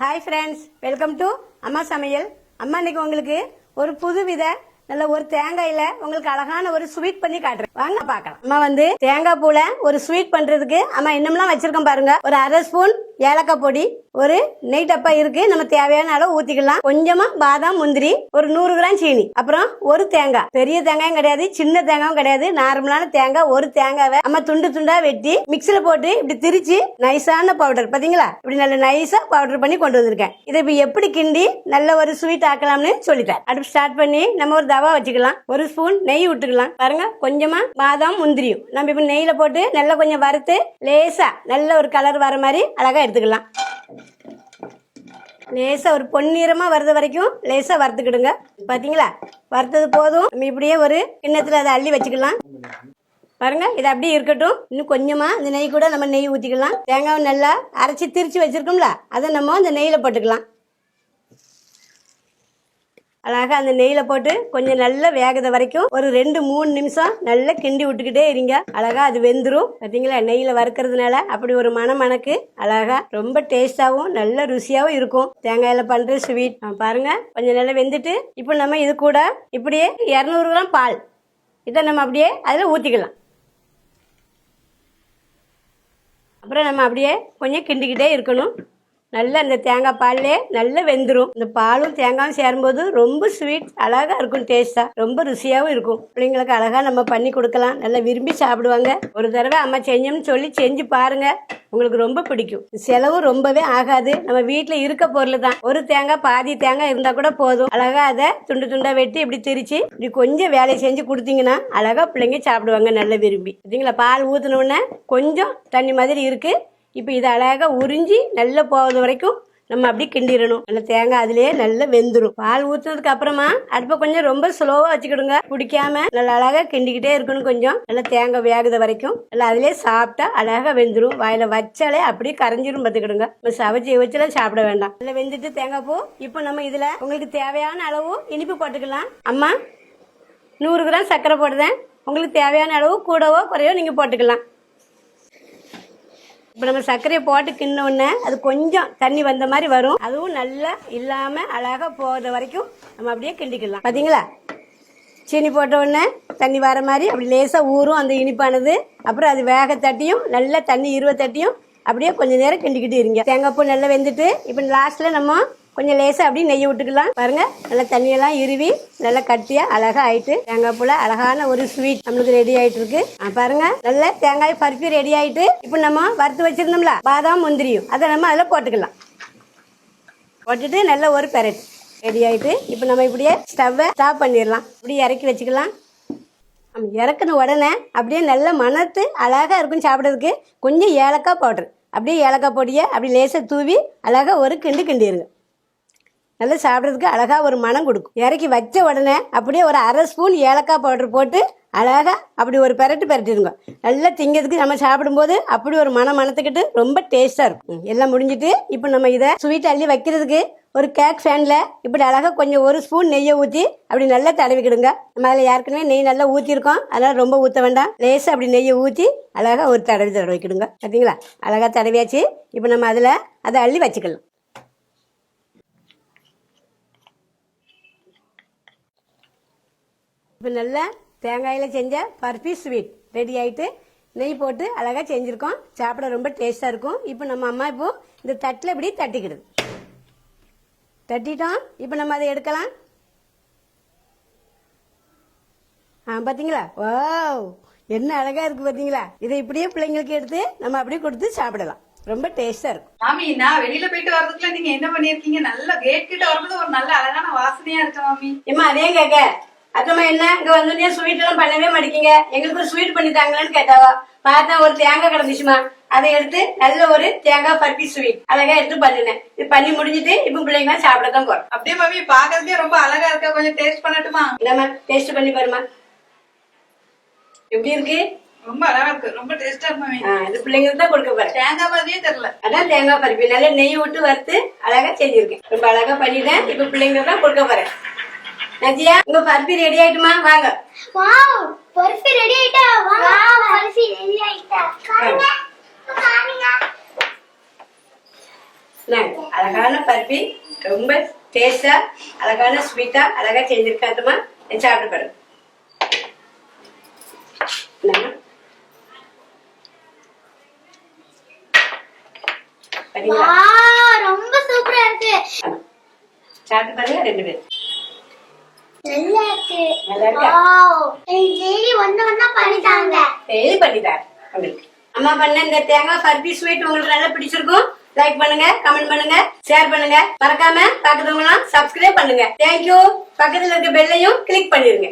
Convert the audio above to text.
Hi friends welcome to அம்மா சமையல் அம்மா இன்னைக்கு உங்களுக்கு ஒரு புது வித நல்ல ஒரு தேங்காயில உங்களுக்கு அழகான ஒரு ஸ்வீட் பண்ணி காட்டுறேன். வாங்க பார்க்கலாம். அம்மா வந்து தேங்காய் பூல ஒரு ஸ்வீட் பண்றதுக்கு அம்மா இன்னமெல்லாம் வச்சிருக்கோம் பாருங்க. ஒரு அரை ஸ்பூன் ஏலக்காய் பொடி ஒரு நெய் டப்பா இருக்கு. நம்ம தேவையான அளவு ஊத்திக்கலாம். கொஞ்சமா பாதாம் முந்திரி ஒரு நூறு கிராம் சீனி அப்புறம் ஒரு தேங்காய். பெரிய தேங்காயும் கிடையாது சின்ன தேங்காயும் கிடையாது. நார்மலான தேங்காய் ஒரு தேங்காவை நம்ம துண்டு துண்டா வெட்டி மிக்சில போட்டு இப்படி திரிச்சு நைஸான பவுடர் பாத்தீங்களா? இப்படி நல்ல நைஸா பவுடர் பண்ணி கொண்டு வந்திருக்கேன். இதை இப்ப எப்படி கிண்டி நல்ல ஒரு ஸ்வீட் ஆக்கலாம்னு சொல்லிட்டேன். அடுப்பு ஸ்டார்ட் பண்ணி நம்ம ஒரு ரவா வச்சுக்கலாம். ஒரு ஸ்பூன் நெய் விட்டுக்கலாம். பாருங்க கொஞ்சமா பாதாம் முந்திரியும். நம்ம இப்ப நெய்யில போட்டு நல்லா கொஞ்சம் வறுத்து லேசா நல்ல ஒரு கலர் வர மாதிரி அழகா எடுத்துக்கலாம். லேசாக ஒரு பொன்னிறமாக வர்றது வரைக்கும் லேசாக வறுத்துக்கிடுங்க. பார்த்தீங்களா வறுத்தது போதும். நம்ம இப்படியே ஒரு கிண்ணத்தில் அதை அள்ளி வச்சுக்கலாம். பாருங்க இது அப்படியே இருக்கட்டும். இன்னும் கொஞ்சமாக இந்த நெய் கூட நம்ம நெய் ஊற்றிக்கலாம் தேங்காவை நல்லா அரைச்சி திரிச்சு வச்சுருக்கோம்ல அதை நம்ம அந்த நெய்யில் போட்டுக்கலாம். அழகாக அந்த நெய்யில போட்டு கொஞ்சம் நல்லா வேகத வரைக்கும் ஒரு ரெண்டு மூணு நிமிஷம் நல்லா கிண்டி விட்டுக்கிட்டே இருங்க. அழகா அது வெந்துரும். பார்த்தீங்களா நெய்யில வறுக்கிறதுனால அப்படி ஒரு மனம் மணக்கு அழகா ரொம்ப டேஸ்டாகவும் நல்ல ருசியாகவும் இருக்கும். தேங்காயில பண்ற ஸ்வீட். பாருங்க. கொஞ்சம் நல்லா வெந்துட்டு இப்போ நம்ம இது கூட இப்படியே இரநூறு கிராம் பால். இதை நம்ம அப்படியே அதில் ஊற்றிக்கலாம் அப்புறம் நம்ம அப்படியே கொஞ்சம் கிண்டிக்கிட்டே இருக்கணும். நல்லா இந்த தேங்காய் பால்லே நல்லா வெந்துடும் இந்த பாலும் தேங்காயும் சேரும்போது ரொம்ப ஸ்வீட் அழகா இருக்கும் டேஸ்டா ரொம்ப ருசியாகவும் இருக்கும். பிள்ளைங்களுக்கு அழகா நம்ம பண்ணி கொடுக்கலாம். நல்லா விரும்பி சாப்பிடுவாங்க. ஒரு தடவை அம்மா செஞ்சோம்னு சொல்லி செஞ்சு பாருங்க. உங்களுக்கு ரொம்ப பிடிக்கும். செலவும் ரொம்பவே ஆகாது. நம்ம வீட்டில் இருக்க பொருள் தான். ஒரு தேங்காய் பாதி தேங்காய் இருந்தால் கூட போதும். அழகா அதை துண்டு துண்டா வெட்டி இப்படி திரிச்சு இப்படி கொஞ்சம் வேலையை செஞ்சு கொடுத்தீங்கன்னா அழகா பிள்ளைங்க சாப்பிடுவாங்க நல்லா விரும்பி. பார்த்தீங்களா பால் ஊற்றின கொஞ்சம் தண்ணி மாதிரி இருக்கு. இப்போ இதை அழகாக உறிஞ்சி நல்லா போகிறது வரைக்கும் நம்ம அப்படி கிண்டிடணும். நல்லா தேங்காய் அதுலேயே நல்லா வெந்துடும் பால் ஊற்றுனதுக்கு அப்புறமா அடுப்பை கொஞ்சம் ரொம்ப ஸ்லோவாக வச்சுக்கிடுங்க. பிடிக்காம நல்லா அழகாக கிண்டிக்கிட்டே இருக்கணும் கொஞ்சம். நல்லா தேங்காய் வேகுத வரைக்கும். நல்லா அதிலே சாப்பிட்டா அழகாக வெந்துடும் வாயில் வச்சாலே அப்படியே கரைஞ்சிரும் பார்த்துக்கிடுங்க. நம்ம சவச்சி வச்சுலாம் சாப்பிட வேண்டாம். நல்லா வெந்துட்டு தேங்காய் பூ. இப்போ நம்ம இதில் உங்களுக்கு தேவையான அளவு இனிப்பு போட்டுக்கலாம். அம்மா நூறு கிராம் சர்க்கரை போடுதேன் உங்களுக்கு தேவையான அளவு கூடவோ குறையோ நீங்கள் போட்டுக்கலாம். இப்போ நம்ம சர்க்கரையை போட்டு கிண்ண உடனே அது கொஞ்சம் தண்ணி வந்த மாதிரி வரும். அதுவும் நல்லா இல்லாமல் அழகாக போகிற வரைக்கும் நம்ம அப்படியே கிண்டிக்கலாம். பார்த்தீங்களா சீனி போட்ட உடனே தண்ணி வர மாதிரி அப்படி லேசாக ஊறும் அந்த இனிப்பானது. அப்புறம் அது வேக தட்டியும் நல்லா தண்ணி இருவ தட்டியும் அப்படியே கொஞ்ச நேரம் கிண்டிக்கிட்டு இருங்க. தேங்காய் பூ நல்லா வெந்துட்டு இப்போ லாஸ்ட்டில் நம்ம கொஞ்சம் லேசாக அப்படியே நெய் விட்டுக்கலாம். பாருங்க நல்லா தண்ணியெல்லாம் இருவி நல்லா கட்டியா அழகா ஆயிட்டு தேங்காய் பூல அழகான ஒரு ஸ்வீட் நம்மளுக்கு ரெடி ஆயிட்டு இருக்கு. பாருங்க நல்ல தேங்காய் பருப்பி ரெடி ஆயிட்டு இப்போ நம்ம வறுத்து வச்சிருந்தோம்ல பாதாம் முந்திரியும் அதை நம்ம அதில் போட்டுக்கலாம். போட்டுட்டு நல்ல ஒரு பெரட் ரெடி ஆயிட்டு இப்போ நம்ம இப்படியே ஸ்டவ்வை ஸ்டாப் பண்ணிடலாம். இப்படியே இறக்கி வச்சுக்கலாம். நம்ம இறக்குன உடனே அப்படியே நல்ல மணத்து அழகாக இருக்கும் சாப்பிட்றதுக்கு கொஞ்சம் ஏலக்காய் பவுட்ரு அப்படியே ஏலக்காய் பொடியை அப்படி லேசாக தூவி அழகாக ஒரு கிண்டு கிண்டிடுங்க நல்லா சாப்பிட்றதுக்கு அழகாக ஒரு மனம் கொடுக்கும். இறக்கி வச்ச உடனே அப்படியே ஒரு அரை ஸ்பூன் ஏலக்காய் பவுடர் போட்டு அழகாக அப்படி ஒரு பெரட்டு பெரட்டிடுங்க. நல்லா திங்கிறதுக்கு நம்ம சாப்பிடும்போது அப்படி ஒரு மனம் மணத்துக்கிட்டு ரொம்ப டேஸ்ட்டாக இருக்கும். எல்லாம் முடிஞ்சிட்டு இப்போ நம்ம இதை ஸ்வீட் அள்ளி வைக்கிறதுக்கு ஒரு கேக் ஃபேனில் இப்படி அழகாக கொஞ்சம் ஒரு ஸ்பூன் நெய்யை ஊற்றி அப்படி நல்லா தடவிக்கிடுங்க. நம்ம அதில் ஏற்கனவே நெய் நல்லா ஊற்றிருக்கோம் அதனால் ரொம்ப ஊற்ற வேண்டாம். லேசாக அப்படி நெய்யை ஊற்றி அழகாக ஒரு தடவி தடவிக்கிடுங்க. பார்த்தீங்களா அழகாக தடவியாச்சு. இப்போ நம்ம அதில் அதை அள்ளி வச்சுக்கலாம். இப்போ நல்லா தேங்காயில் செஞ்ச பர்பி ஸ்வீட் ரெடி ஆயிட்டு நெய் போட்டு அழகாக செஞ்சுருக்கோம். சாப்பிட ரொம்ப டேஸ்டாக இருக்கும். இப்போ நம்ம அம்மா இப்போ இந்த தட்டில் இப்படி தட்டிக்கிடுது. தட்டிட்டோம். இப்போ நம்ம அதை எடுக்கலாம். ஆ பார்த்தீங்களா வாவ் என்ன அழகா இருக்கு பார்த்தீங்களா இதை இப்படியே பிள்ளைங்களுக்கு எடுத்து நம்ம அப்படியே கொடுத்து சாப்பிடலாம். ரொம்ப டேஸ்டாக இருக்கும். மாமி நான் வெளியில போயிட்டு வர்றதுக்குள்ள நீங்க என்ன பண்ணிருக்கீங்க நல்ல கேட் கிட்ட வரும்போது ஒரு நல்ல அழகான வாசனையா இருக்கு மாமி. ஏம்மா அதே கேட்க. அக்கம்மா என்ன? இங்க வந்தோடனே ஸ்வீட் எல்லாம் பண்ணவே மாட்டேங்க எங்களுக்கு ஒரு ஸ்வீட் பண்ணி தாங்களேன்னு கேட்டாவா? பார்த்தா ஒரு தேங்காய் கிடந்துச்சுமா? அதை எடுத்து நல்ல ஒரு தேங்காய் பருப்பி ஸ்வீட் அழகா எடுத்து பண்ணினேன். இது பண்ணி முடிஞ்சிட்டு இப்ப பிள்ளைங்க சாப்பிட தான் போறோம். அப்படியே மாமி பாக்குறதுக்கே ரொம்ப அழகா இருக்கா. கொஞ்சம் டேஸ்ட் பண்ணட்டுமா? இல்லாம டேஸ்ட் பண்ணி பாருமா எப்படி இருக்கு? ரொம்ப அழகா இருக்கு. ரொம்ப டேஸ்டா இருக்கு இது பிள்ளைங்களுக்கு தான் கொடுக்க போறேன். தேங்காய் மாதிரியே தெரியல. அதான் தேங்காய் பருப்பி. நல்லா நெய் விட்டு வறுத்து அழகா செஞ்சிருக்கேன். ரொம்ப அழகா பண்ணிட்டேன். இப்ப பிள்ளைங்களுக்கு தான் கொடுக்க போறேன். நஜியா உங்க பருப்பி ரெடி ஆயிட்டுமா? வாங்க. வாவ் பர்ஃபி ரெடி ஆயிட்டா? வாவ். பர்ஃபி ரெடி ஆயிட்டா? இந்தாங்க, அழகான பருப்பி ரொம்ப டேஸ்டா அழகான ஸ்வீட்டா அழகா செஞ்சிருக்காட்டுமா சாப்பிட்டு பாருங்க ரொம்ப சூப்பரா இருக்கு. சாப்பிட்டு பாருங்க ரெண்டு பேரும் நல்லா இருக்கு நல்லா இருக்கா? வாவ். எனக்கு டெய்லி ஒண்ணு ஒண்ணா பண்ணிட்டாங்க. டெய்லி பண்ணித்தார் உங்களுக்கு. அம்மா பண்ண இந்த தேங்காய் பருப்பி ஸ்வீட் உங்களுக்கு நல்லா பிடிச்சிருக்கும். லைக் பண்ணுங்க கமெண்ட் பண்ணுங்க ஷேர் பண்ணுங்க. மறக்காம பக்கத்துவங்க எல்லாம் சப்ஸ்கிரைப் பண்ணுங்க தேங்க்யூ பக்கத்துல இருக்க பெல்லையும் கிளிக் பண்ணிருங்க.